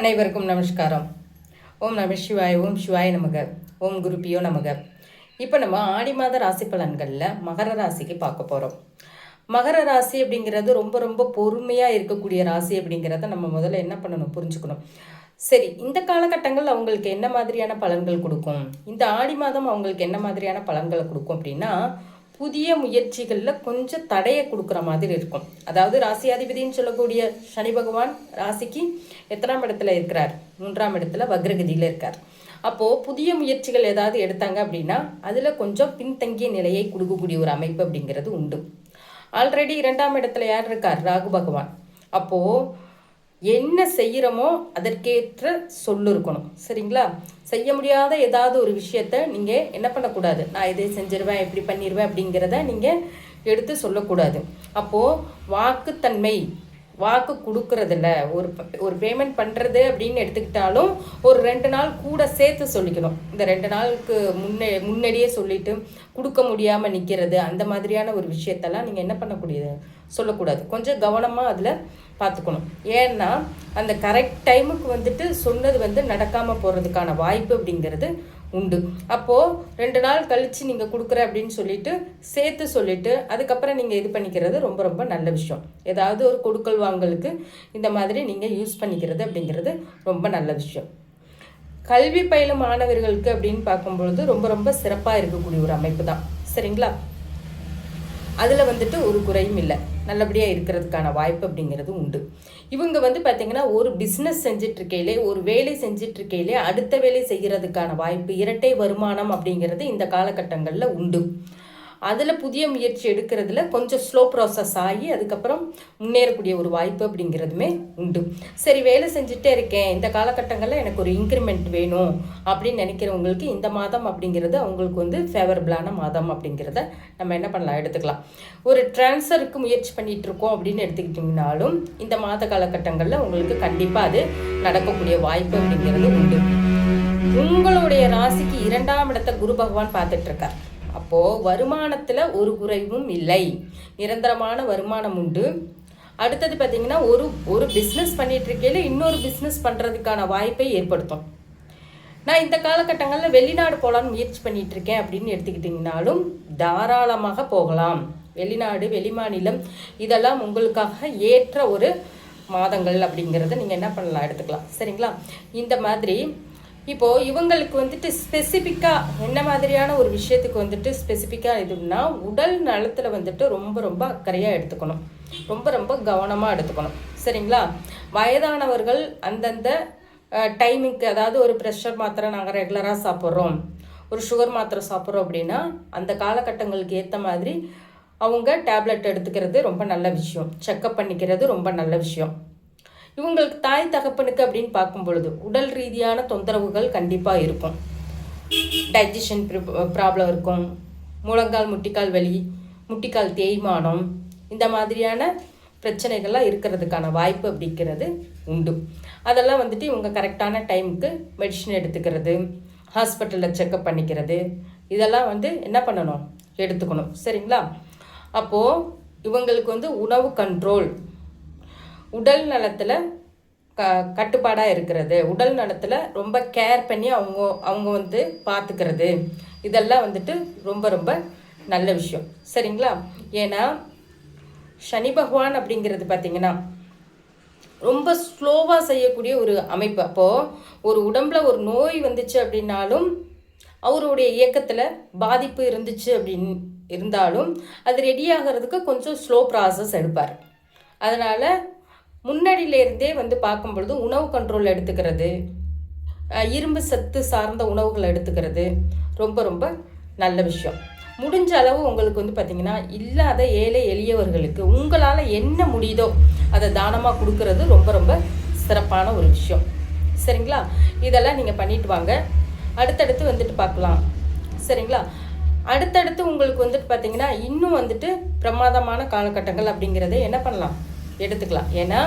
அனைவருக்கும் நமஸ்காரம். ஓம் நம சிவாய் ஓம் சிவாய் நமக. ஓம் குருப்பியோ நமக. இப்போ நம்ம ஆடி மாத ராசி பலன்களில் மகர ராசிக்கு பார்க்க போகிறோம் மகர ராசி அப்படிங்கிறது ரொம்ப ரொம்ப பொறுமையாக இருக்கக்கூடிய ராசி அப்படிங்கிறத நம்ம முதல்ல என்ன பண்ணணும் புரிஞ்சுக்கணும். சரி இந்த காலகட்டங்கள் அவங்களுக்கு என்ன மாதிரியான பலன்கள் கொடுக்கும்? இந்த ஆடி மாதம் அவங்களுக்கு என்ன மாதிரியான பலன்களை கொடுக்கும் அப்படின்னா புதிய முயற்சிகளில் கொஞ்சம் தடையை கொடுக்குற மாதிரி இருக்கும். அதாவது ராசியாதிபதினு சொல்லக்கூடிய சனி பகவான் ராசிக்கு எத்தனாம் இடத்துல இருக்கிறார்? மூன்றாம் இடத்துல வக்ரகதியில் இருக்கார். அப்போது புதிய முயற்சிகள் ஏதாவது எடுத்தாங்க அப்படின்னா அதில் கொஞ்சம் பின்தங்கிய நிலையை கொடுக்கக்கூடிய ஒரு அமைப்பு அப்படிங்கிறது உண்டு. ஆல்ரெடி இரண்டாம் இடத்துல யார் இருக்கார்? ராகு பகவான். அப்போது என்ன செய்கிறோமோ அதற்கேற்ற சொல்லு இருக்கணும். சரிங்களா? செய்ய முடியாத ஏதாவது ஒரு விஷயத்த நீங்கள் என்ன பண்ணக்கூடாது. நான் இதை செஞ்சிருவேன் இப்படி பண்ணிடுவேன் அப்படிங்கிறத நீங்கள் எடுத்து சொல்லக்கூடாது. அப்போது வாக்குத்தன்மை வாக்கு கொடுக்கறதில்ல. ஒரு ஒரு பேமெண்ட் பண்ணுறது அப்படின்னு எடுத்துக்கிட்டாலும் ஒரு ரெண்டு நாள் கூட சேர்த்து சொல்லிக்கணும். இந்த ரெண்டு நாளுக்கு முன்னே முன்னாடியே சொல்லிட்டு கொடுக்க முடியாமல் நிற்கிறது அந்த மாதிரியான ஒரு விஷயத்தெல்லாம் நீங்கள் என்ன பண்ணக்கூடியது? சொல்லக்கூடாது. கொஞ்சம் கவனமாக அதில் பார்த்துக்கணும் ஏன்னா அந்த கரெக்ட் டைமுக்கு வந்துட்டு சொன்னது வந்து நடக்காமல் போகிறதுக்கான வாய்ப்பு அப்படிங்கிறது உண்டு. அப்போது ரெண்டு நாள் கழித்து நீங்கள் கொடுக்குற அப்படின்னு சொல்லிட்டு சேர்த்து சொல்லிட்டு அதுக்கப்புறம் நீங்கள் இது பண்ணிக்கிறது ரொம்ப ரொம்ப நல்ல விஷயம். ஏதாவது ஒரு கொடுக்கல் வாங்கலுக்கு இந்த மாதிரி நீங்கள் யூஸ் பண்ணிக்கிறது அப்படிங்கிறது ரொம்ப நல்ல விஷயம். கல்வி பயிலும் மாணவர்களுக்கு அப்படின்னு பார்க்கும்பொழுது ரொம்ப ரொம்ப சிறப்பாக இருக்கக்கூடிய ஒரு அமைப்பு தான். சரிங்களா? அதில் வந்துட்டு ஒரு குறையும் இல்லை. நல்லபடியாக இருக்கிறதுக்கான வாய்ப்பு அப்படிங்கிறது உண்டு. இவங்க வந்து பார்த்திங்கன்னா ஒரு பிஸ்னஸ் செஞ்சிட்ருக்கையிலே ஒரு வேலை செஞ்சிட்ருக்கையிலே அடுத்த வேலை செய்கிறதுக்கான வாய்ப்பு இரட்டை வருமானம் அப்படிங்கிறது இந்த காலகட்டங்களில் உண்டு. அதில் புதிய முயற்சி எடுக்கிறதுல கொஞ்சம் ஸ்லோ ப்ராசஸ் ஆகி அதுக்கப்புறம் முன்னேறக்கூடிய ஒரு வாய்ப்பு அப்படிங்கிறதுமே உண்டு. சரி வேலை செஞ்சுட்டே இருக்கேன். இந்த காலகட்டங்களில் எனக்கு ஒரு இன்க்ரிமெண்ட் வேணும் அப்படின்னு நினைக்கிறவங்களுக்கு இந்த மாதம் அப்படிங்கிறது அவங்களுக்கு வந்து ஃபேவரபிளான மாதம் அப்படிங்கிறத நம்ம என்ன பண்ணலாம் எடுத்துக்கலாம். ஒரு ட்ரான்ஸ்ஃபருக்கு முயற்சி பண்ணிகிட்ருக்கோம் இருக்கோம் அப்படின்னு எடுத்துக்கிட்டிங்கனாலும் இந்த மாத காலகட்டங்களில் உங்களுக்கு கண்டிப்பாக அது நடக்கக்கூடிய வாய்ப்பு அப்படிங்கிறது உண்டு. உங்களுடைய ராசிக்கு இரண்டாம் இடத்தை குரு பகவான் பார்த்துட்டு இருக்கார். அப்போது வருமானத்தில் ஒரு குறைவும் இல்லை. நிரந்தரமான வருமானம் உண்டு. அடுத்தது பார்த்திங்கன்னா ஒரு ஒரு பிஸ்னஸ் பண்ணிகிட்ருக்கையில் இன்னொரு பிஸ்னஸ் பண்ணுறதுக்கான வாய்ப்பை ஏற்படுத்தும். நான் இந்த காலகட்டங்களில் வெளிநாடு போகலான்னு முயற்சி பண்ணிட்டு இருக்கேன் அப்படின்னு எடுத்துக்கிட்டிங்கனாலும் தாராளமாக போகலாம். வெளிநாடு வெளிமாநிலம் இதெல்லாம் உங்களுக்காக ஏற்ற ஒரு மாதங்கள் அப்படிங்கிறத நீங்கள் என்ன பண்ணலாம் எடுத்துக்கலாம். சரிங்களா? இந்த மாதிரி இப்போது இவங்களுக்கு வந்துட்டு ஸ்பெசிஃபிக்காக என்ன மாதிரியான ஒரு விஷயத்துக்கு வந்துட்டு ஸ்பெசிஃபிக்காக இதுன்னா உடல் நலத்தில் வந்துட்டு ரொம்ப ரொம்ப அக்கறையாக எடுத்துக்கணும். ரொம்ப ரொம்ப கவனமாக எடுத்துக்கணும். சரிங்களா? வயதானவர்கள் அந்தந்த டைமிங்க்கு அதாவது ஒரு ப்ரெஷர் மாத்திரை நாங்கள் ரெகுலராக சாப்பிட்றோம். ஒரு சுகர் மாத்திரை சாப்பிட்றோம் அப்படின்னா அந்த காலகட்டங்களுக்கு ஏற்ற மாதிரி அவங்க டேப்லெட் எடுத்துக்கிறது ரொம்ப நல்ல விஷயம். செக்கப் பண்ணிக்கிறது ரொம்ப நல்ல விஷயம். இவங்களுக்கு தாய் தகப்பனுக்கு அப்படின்னு பார்க்கும் பொழுது உடல் ரீதியான தொந்தரவுகள் கண்டிப்பாக இருக்கும். டைஜஷன் ப்ராப்ளம் இருக்கும். முழங்கால் முட்டிக்கால் வலி முட்டிக்கால் தேய்மானம் இந்த மாதிரியான பிரச்சனைகள்லாம் இருக்கிறதுக்கான வாய்ப்பு அப்படிங்கிறது உண்டு. அதெல்லாம் வந்துட்டு இவங்க கரெக்டான டைமுக்கு மெடிஷன் எடுத்துக்கிறது ஹாஸ்பிட்டலில் செக்கப் பண்ணிக்கிறது இதெல்லாம் வந்து என்ன பண்ணணும்? எடுத்துக்கணும். சரிங்களா? அப்போது இவங்களுக்கு வந்து உணவு கண்ட்ரோல் உடல் நலத்தில் க கட்டுப்பாடாக இருக்கிறது. உடல் நலத்தில் ரொம்ப கேர் பண்ணி அவங்க அவங்க வந்து பார்த்துக்கிறது இதெல்லாம் வந்துட்டு ரொம்ப ரொம்ப நல்ல விஷயம். சரிங்களா? ஏன்னா சனி பகவான் அப்படிங்கிறது பார்த்திங்கன்னா ரொம்ப ஸ்லோவாக செய்யக்கூடிய ஒரு அமைப்பு. அப்போது ஒரு உடம்புல ஒரு நோய் வந்துச்சு அப்படின்னாலும் அவருடைய இயக்கத்தில் பாதிப்பு இருந்துச்சு அப்படின்னு இருந்தாலும் அது ரெடி ஆகிறதுக்கு கொஞ்சம் ஸ்லோ ப்ராசஸ் எடுப்பார். அதனால் முன்னாடியிலேருந்தே வந்து பார்க்கும் பொழுது உணவு கண்ட்ரோல் எடுத்துக்கிறது. இரும்பு சத்து சார்ந்த உணவுகளை எடுத்துக்கிறது. ரொம்ப ரொம்ப நல்ல விஷயம். முடிஞ்ச அளவு உங்களுக்கு வந்து பார்த்திங்கன்னா இல்லாத ஏழை எளியவர்களுக்கு உங்களால் என்ன முடியுதோ அதை தானமாக கொடுக்கறது ரொம்ப ரொம்ப சிறப்பான ஒரு விஷயம். சரிங்களா? இதெல்லாம் நீங்கள் பண்ணிட்டு வாங்க. அடுத்தடுத்து வந்துட்டு பார்க்கலாம். சரிங்களா? அடுத்தடுத்து உங்களுக்கு வந்துட்டு பார்த்தீங்கன்னா இன்னும் வந்துட்டு பிரமாதமான காலகட்டங்கள் அப்படிங்கிறத என்ன பண்ணலாம்? எடுத்துக்கலாம். ஏன்னா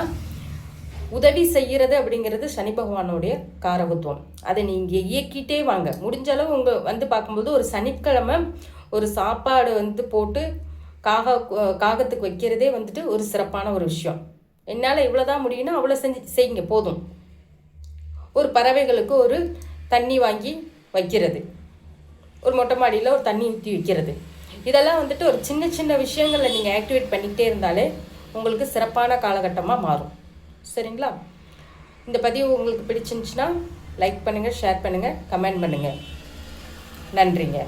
உதவி செய்கிறது அப்படிங்கிறது சனி பகவானுடைய காரகத்துவம். அதை நீங்கள் இயக்கிட்டே வாங்க. முடிஞ்ச அளவு உங்கள் வந்து பார்க்கும்போது ஒரு சனிக்கிழமை ஒரு சாப்பாடு வந்து போட்டு காக காகத்துக்கு வைக்கிறதே வந்துட்டு ஒரு சிறப்பான ஒரு விஷயம். என்னால் இவ்வளோதான் முடியும்னா அவ்வளோ செஞ்சு செய்யுங்க போதும். ஒரு பறவைகளுக்கு ஒரு தண்ணி வாங்கி வைக்கிறது. ஒரு மொட்டை மாடியில் ஒரு தண்ணி ஊற்றி வைக்கிறது. இதெல்லாம் வந்துட்டு ஒரு சின்ன சின்ன விஷயங்களை நீங்கள் ஆக்டிவேட் பண்ணிக்கிட்டே இருந்தாலே உங்களுக்கு சிறப்பான காலகட்டமாக மாறும். சரிங்களா? இந்த பதிவு உங்களுக்கு பிடிச்சிருந்துச்சுன்னா லைக் பண்ணுங்கள் ஷேர் பண்ணுங்கள் கமெண்ட் பண்ணுங்கள் நன்றிங்க.